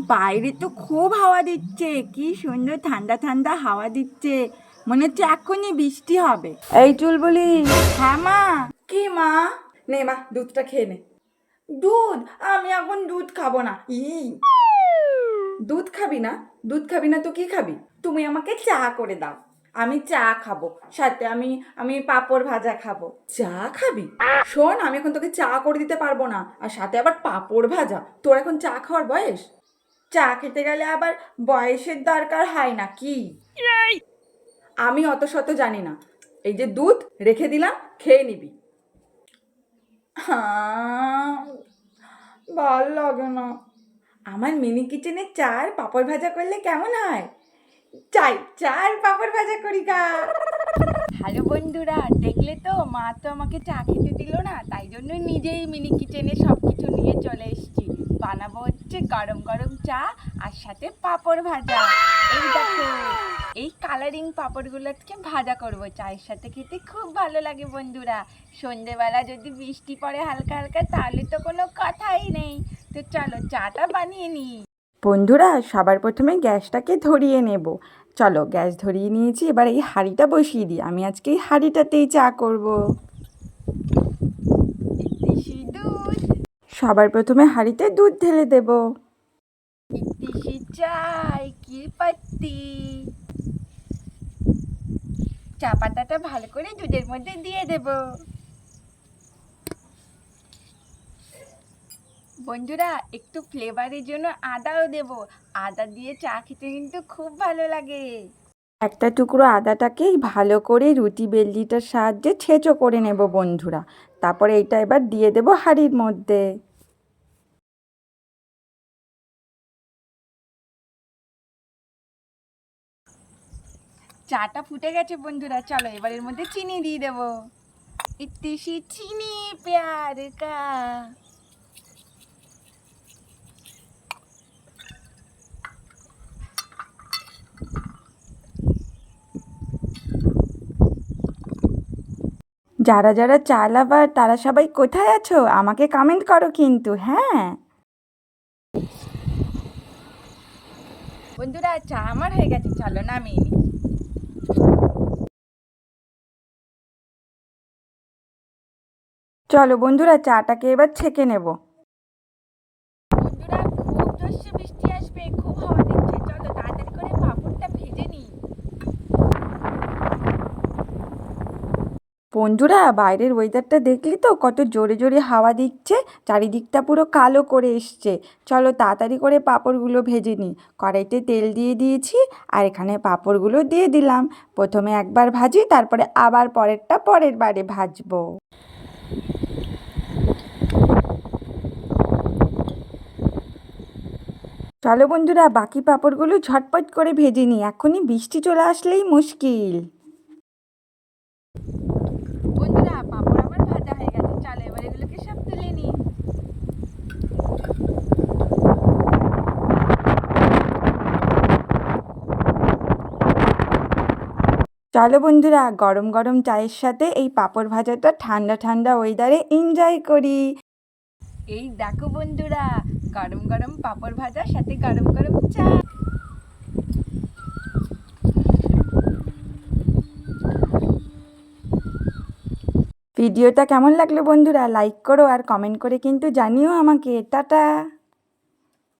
বাইরে তো খুব হাওয়া দিচ্ছে। কি সুন্দর ঠান্ডা ঠান্ডা হাওয়া দিচ্ছে। মনে হচ্ছে এখনই বৃষ্টি হবে। এই চুলবুলি। হ্যাঁ মা। কি মা? নে মা দুধটা খেয়ে নে। দুধ? আমি এখন দুধ খাব না। ই। দুধ খাবি না? দুধ খাবি না তো কি খাবি? তুমি আমাকে চা করে দাও। আমি চা খাব। সাথে আমি আমি পাঁপড় ভাজা খাব। চা খাবি? শোন আমি এখন তোকে চা করে দিতে পারব না। আর সাথে আবার পাঁপড় ভাজা। তোর এখন চা খাওয়ার বয়স? চা খেতে গেলে আবার বয়সের দরকার হয় না কি? আমি অত শত জানি না। এই যে দুধ রেখে দিলাম খেয়ে নিবি। ভালো লাগে না। আমার মিনি কিচেনে চার পাঁপড় ভাজা করলে কেমন হয়? চাই চার পাঁপড় ভাজা করি গা। হ্যালো বন্ধুরা দেখলে তো? মা তো আমাকে চা খেতে দিল না তাই জন্য নিজেই মিনি কিচেনে সব কিছু নিয়ে চলে এসেছি। বানাবো হচ্ছে গরম গরম চা আর সাথে পাঁপড় ভাজা। এই দেখো, এই কালারিং পাঁপড়গুলো আজকে ভাজা করব চায়ের সাথে। খেতে খুব ভালো লাগে বন্ধুরা। সন্ধেবেলা যদি বৃষ্টি পড়ে হালকা হালকা, তাহলে তো কোনো কথাই নেই। তো চলো চাটা বানিয়ে নিই। বন্ধুরা, সবার প্রথমে গ্যাসটাকে ধরিয়ে নেব। চলো, গ্যাস ধরিয়ে নিয়েছি। এবার এই হাঁড়িটা বসিয়ে দিই। আমি আজকে এই হাঁড়িটাতেই চা করব। সবার প্রথমে হাঁড়িতে দুধ ঢেলে দেব। চাই কি পাত্তি চা পাতাটা ভালো করে দুধের মধ্যে দিয়ে দেব। বন্ধুরা একটু ফ্লেভারের জন্য আদাও দেব। আদা দিয়ে চা খেতে কিন্তু খুব ভালো লাগে। একটা টুকরো আদাটাকেই ভালো করে রুটি বেললিটার সাহায্যে ছেঁচো করে নেব বন্ধুরা। তারপরে এইটা এবার দিয়ে দেব হাঁড়ির মধ্যে। চাটা ফুটে গেছে, বন্ধুরা। চলো, এবার এর মধ্যে চিনি দিয়ে দেবো। ইতিসি চিনি প্যার কা। যারা যারা চা লাভার, তারা সবাই কোথায় আছো? আমাকে কমেন্ট করো কিন্তু হ্যাঁ? বন্ধুরা, চা আমার হয়ে গেছে, চলো, নামিয়ে চলো বন্ধুরা চাটাকে এবার ছেঁকে নেব। বন্ধুরা খুব জোরসে বৃষ্টি আসবে খুব হাওয়া দিচ্ছে। চলো তাড়াতাড়ি করে পাপড়টা ভেজে নিই। বন্ধুরা বাইরের ওয়েদারটা দেখলি তো? কত জোরে জোরে হাওয়া দিচ্ছে চারিদিকটা পুরো কালো করে এসছে। চলো তাড়াতাড়ি করে পাঁপড়গুলো ভেজে নিই। কড়াইতে তেল দিয়ে দিয়েছি আর এখানে পাঁপড়গুলো দিয়ে দিলাম। প্রথমে একবার ভাজি তারপরে আবার পরেরটা পরের বারে ভাজবো। চলো বন্ধুরা, বাকি পাঁপড়গুলো ঝটপট করে ভেজে নিই। এখনই বৃষ্টি চলে আসলেই মুশকিল। বন্ধুরা, পাপড় ভাজা হয়ে গেছে। চলো এবার এগুলোকে সব তুলে নিই। চলো বন্ধুরা, গরম গরম চায়ের সাথে এই পাপড় ভাজাটা ঠান্ডা ঠান্ডা ওয়েদারে এনজয় করি। এই দেখো বন্ধুরা গরম গরম পাপড় ভাজা, সাথে গরম গরম চা। ভিডিওটা কেমন লাগল বন্ধুরা? লাইক করো আর কমেন্ট করে কিন্তু জানিও আমাকে। টাটা!